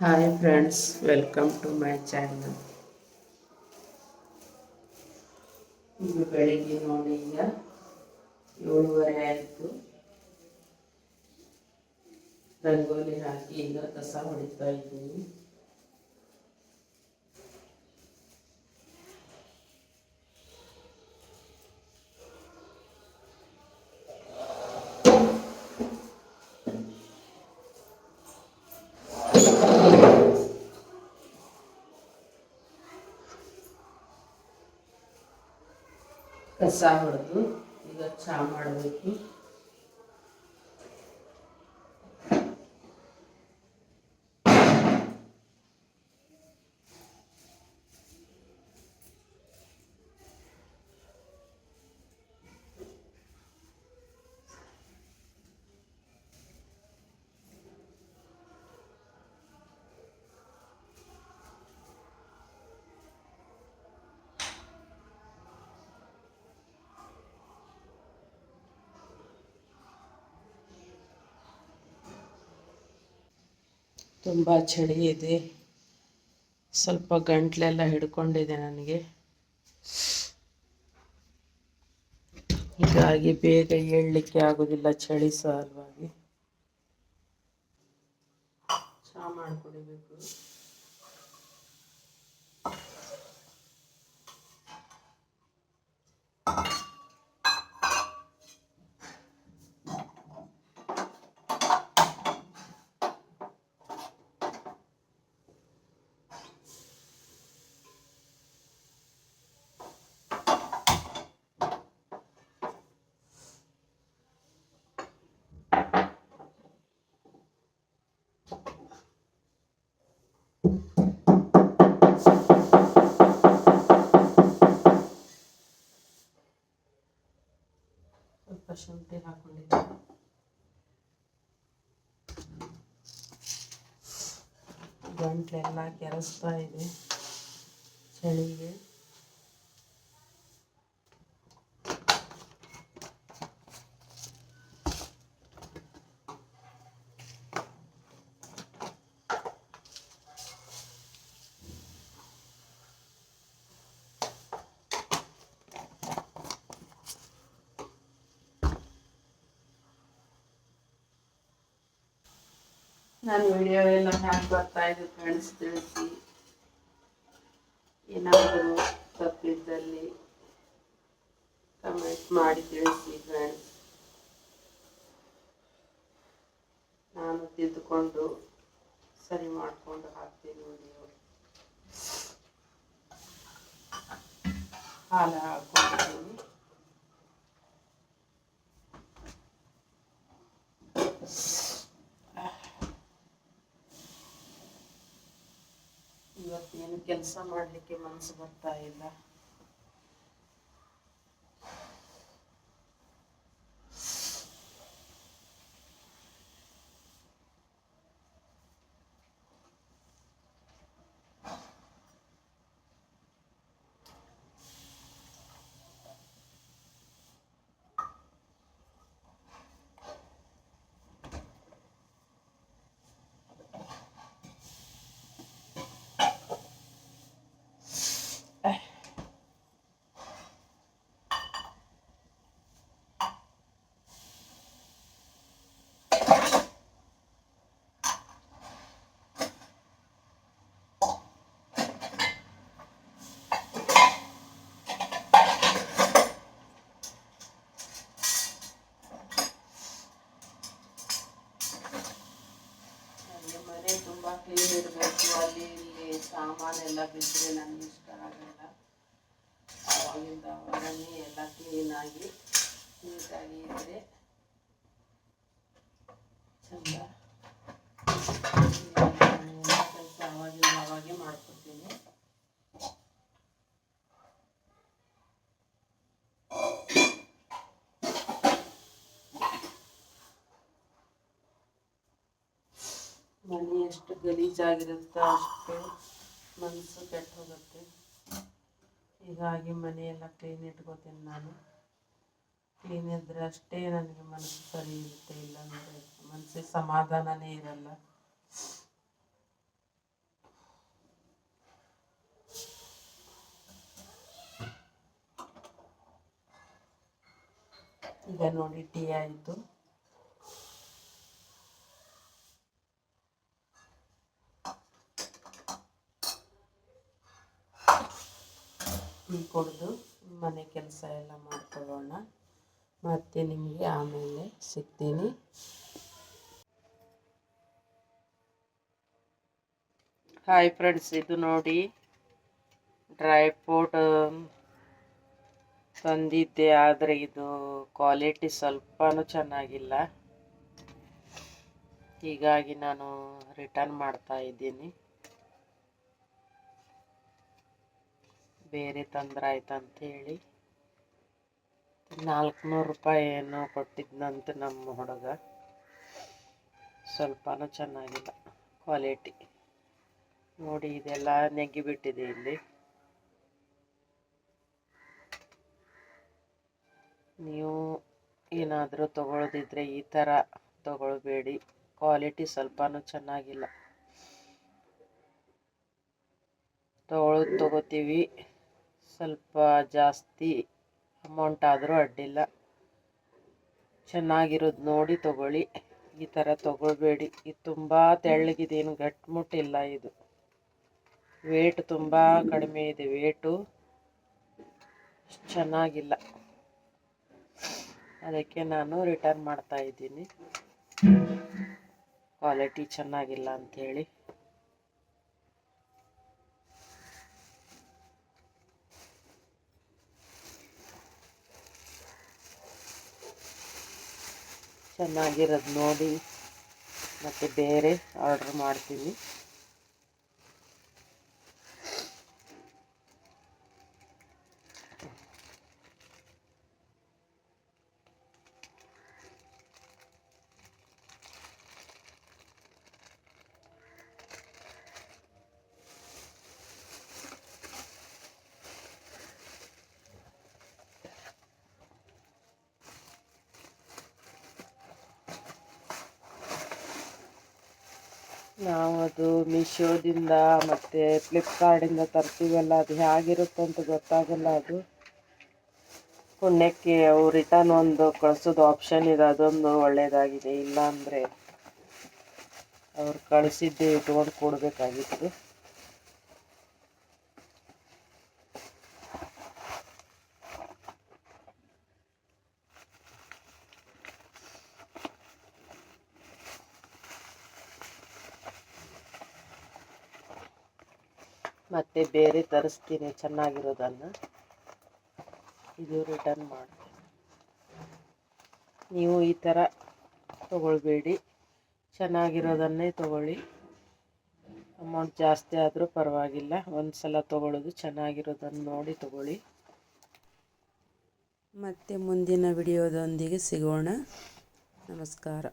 Hi friends welcome to my channel ಈಗ ಬೆಳಿಗ್ಗೆ ನೋಡಿ ಈಗ ಏಳುವರೆ ಆಯಿತು ರಂಗೋಲಿ ಹಾಕಿ ಈಗ ಕಸ ಹೊಡಿತಾ ಇದ್ದೀನಿ ಕಸ ಹೊಡೆದು ಈಗ ಚಹಾ ಮಾಡಬೇಕು. ತುಂಬ ಚಳಿ ಇದೆ. ಸ್ವಲ್ಪ ಗಂಟ್ಲೆಲ್ಲ ಹಿಡ್ಕೊಂಡಿದೆ ನನಗೆ. ಹೀಗಾಗಿ ಬೇಗ ಏಳಲಿಕ್ಕೆ ಆಗೋದಿಲ್ಲ ಚಳಿ ಸಲುವಾಗಿ ಚಹಾ ಮಾಡಿಕೊಡಿಬೇಕು ಸ್ವಲ್ಪ ಶುಂಠಿ ಹಾಕೊಂಡಿದ್ದೀನಿ ಗಂಟ್ಲೆಲ್ಲ ಕೆರೆಸ್ತಾ ಇದೆ ಚಳಿಗೆ ನಾನು ವಿಡಿಯೋ ಎಲ್ಲ ಹ್ಯಾಕ್ ಬರ್ತಾ ಇದೆ ಫ್ರೆಂಡ್ಸ್ ತಿಳಿಸಿ. ಏನಾದರೂ ತಪ್ಪಿದ್ದಲ್ಲಿ ಕಮೆಂಟ್ ಮಾಡಿ ತಿಳಿಸಿ ಫ್ರೆಂಡ್ಸ್ ನಾನು ತಿದ್ದುಕೊಂಡು ಸರಿ ಮಾಡಿಕೊಂಡು ಹಾಕ್ತೀನಿ ವಿಡಿಯೋ ಹಾಲು ಹಾಕೊಂಡಿದ್ದೀನಿ ಕೆಲಸ ಮಾಡಲಿಕ್ಕೆ ಮನಸ್ಸು ಬರ್ತಾ ಇಲ್ಲ ನನಗೆ ಮನೆ ತುಂಬ ಕ್ಲೀನ್ ಇರಬೇಕು ಅಲ್ಲಿ ಇಲ್ಲಿ ಸಾಮಾನೆಲ್ಲ ಬಿದ್ದರೆ ನನಗೆ ಇಷ್ಟ ಆಗಲ್ಲ. ಅವಾಗಿಂದ ಅವಾಗನೇ ಎಲ್ಲ ಕ್ಲೀನಾಗಿ ನೀಟಾಗಿ ಇದ್ದರೆ ಚಂದ. ಎಷ್ಟು ಗಲೀಜಾಗಿರುತ್ತೋ ಅಷ್ಟು ಮನಸ್ಸು ಕೆಟ್ಟ ಹೋಗುತ್ತೆ. ಹೀಗಾಗಿ ಮನೆಯೆಲ್ಲ ಕ್ಲೀನ್ ಇಟ್ಕೋತೀನಿ ನಾನು. ಕ್ಲೀನ್ ಇದ್ದರೆ ಅಷ್ಟೇ ನನಗೆ ಮನಸ್ಸು ಸರಿ ಇರುತ್ತೆ, ಇಲ್ಲಾಂದರೆ ಮನಸ್ಸಿಗೆ ಸಮಾಧಾನನೇ ಇರಲ್ಲ. ಈಗ ನೋಡಿ ಟೀ ಆಯಿತು. ಟೀ ಕುಡಿದು ಮನೆ ಕೆಲಸ ಎಲ್ಲ ಮಾಡ್ಕೊಳ್ಳೋಣ. ಮತ್ತೆ ನಿಮಗೆ ಆಮೇಲೆ ಸಿಗ್ತೀನಿ. ಹಾಯ್ ಫ್ರೆಂಡ್ಸ್ ಇದು ನೋಡಿ ಡ್ರೈ ಫ್ರೂಟ್ ತಂದಿದ್ದೆ, ಆದರೆ ಇದು ಕ್ವಾಲಿಟಿ ಸ್ವಲ್ಪನೂ ಚೆನ್ನಾಗಿಲ್ಲ. ಹೀಗಾಗಿ ನಾನು ರಿಟರ್ನ್ ಮಾಡ್ತಾ ಇದ್ದೀನಿ. ಬೇರೆ ತಂದ್ರಾಯ್ತಂಥೇಳಿ ನಾಲ್ಕುನೂರು ರೂಪಾಯಿ ಏನೋ ಕೊಟ್ಟಿದ್ನಂತ ನಮ್ಮ ಹುಡುಗ. ಸ್ವಲ್ಪನೂ ಚೆನ್ನಾಗಿಲ್ಲ ಕ್ವಾಲಿಟಿ. ನೋಡಿ, ಇದೆಲ್ಲ ನೆಗ್ಗಿಬಿಟ್ಟಿದೆ ಇಲ್ಲಿ. ನೀವು ಏನಾದರೂ ತಗೊಳ್ಳೋದಿದ್ರೆ ಈ ಥರ ತಗೊಳ್ಬೇಡಿ. ಕ್ವಾಲಿಟಿ ಸ್ವಲ್ಪನೂ ಚೆನ್ನಾಗಿಲ್ಲ. ತಗೊಳ್ಳೋದು ತಗೋತೀವಿ. ಸ್ವಲ್ಪ ಜಾಸ್ತಿ ಅಮೌಂಟ್ ಆದರೂ ಅಡ್ಡಿಲ್ಲ. ಚೆನ್ನಾಗಿರೋದು ನೋಡಿ ತಗೊಳ್ಳಿ. ಈ ಥರ ತಗೊಳ್ಬೇಡಿ. ಇದು ತುಂಬ ತೆಳ್ಳಗಿದೆ ಏನು ಗಟ್ಟಿಮುಟ್ಟಿಲ್ಲ ಇದು. ವೇಟ್ ತುಂಬ ಕಡಿಮೆ ಇದೆ. ವೇಟು ಚೆನ್ನಾಗಿಲ್ಲ. ಅದಕ್ಕೆ ನಾನು ರಿಟರ್ನ್ ಮಾಡ್ತಾ ಇದ್ದೀನಿ. ಕ್ವಾಲಿಟಿ ಚೆನ್ನಾಗಿಲ್ಲ ಅಂಥೇಳಿ ಚೆನ್ನಾಗಿರೋದು ನೋಡಿ. ಮತ್ತು ಬೇರೆ ಆರ್ಡ್ರ್ ಮಾಡ್ತೀನಿ. ನಾವು ಅದು ಮೀಶೋದಿಂದ ಮತ್ತು ಫ್ಲಿಪ್ಕಾರ್ಟಿಂದ ತರ್ತೀವಲ್ಲ, ಅದು ಹೇಗಿರುತ್ತೆ ಅಂತ ಗೊತ್ತಾಗಲ್ಲ ಅದು. ಪುಣ್ಯಕ್ಕೆ ಅವು ರಿಟರ್ನ್ ಒಂದು ಕಳಿಸೋದು ಆಪ್ಷನ್ ಇದೆ, ಅದೊಂದು ಒಳ್ಳೆಯದಾಗಿದೆ ಇಲ್ಲ ಅಂದರೆ ಅವ್ರು ಕಳಿಸಿದ್ದೆ ಇಟ್ಕೊಂಡು ಕೊಡಬೇಕಾಗಿತ್ತು. ಮತ್ತೆ ಬೇರೆ ತರಿಸ್ತೀನಿ, ಚೆನ್ನಾಗಿರೋದನ್ನು. ಇದು ರಿಟರ್ನ್ ಮಾಡ್ತೀನಿ. ನೀವು ಈ ಥರ ತಗೊಳ್ಬೇಡಿ. ಚೆನ್ನಾಗಿರೋದನ್ನೇ ತಗೊಳ್ಳಿ. ಅಮೌಂಟ್ ಜಾಸ್ತಿ ಆದರೂ ಪರವಾಗಿಲ್ಲ. ಒಂದು ಸಲ ತೊಗೊಳ್ಳೋದು ಚೆನ್ನಾಗಿರೋದನ್ನು ನೋಡಿ ತಗೊಳ್ಳಿ. ಮತ್ತೆ ಮುಂದಿನ ವಿಡಿಯೋದೊಂದಿಗೆ ಸಿಗೋಣ. ನಮಸ್ಕಾರ.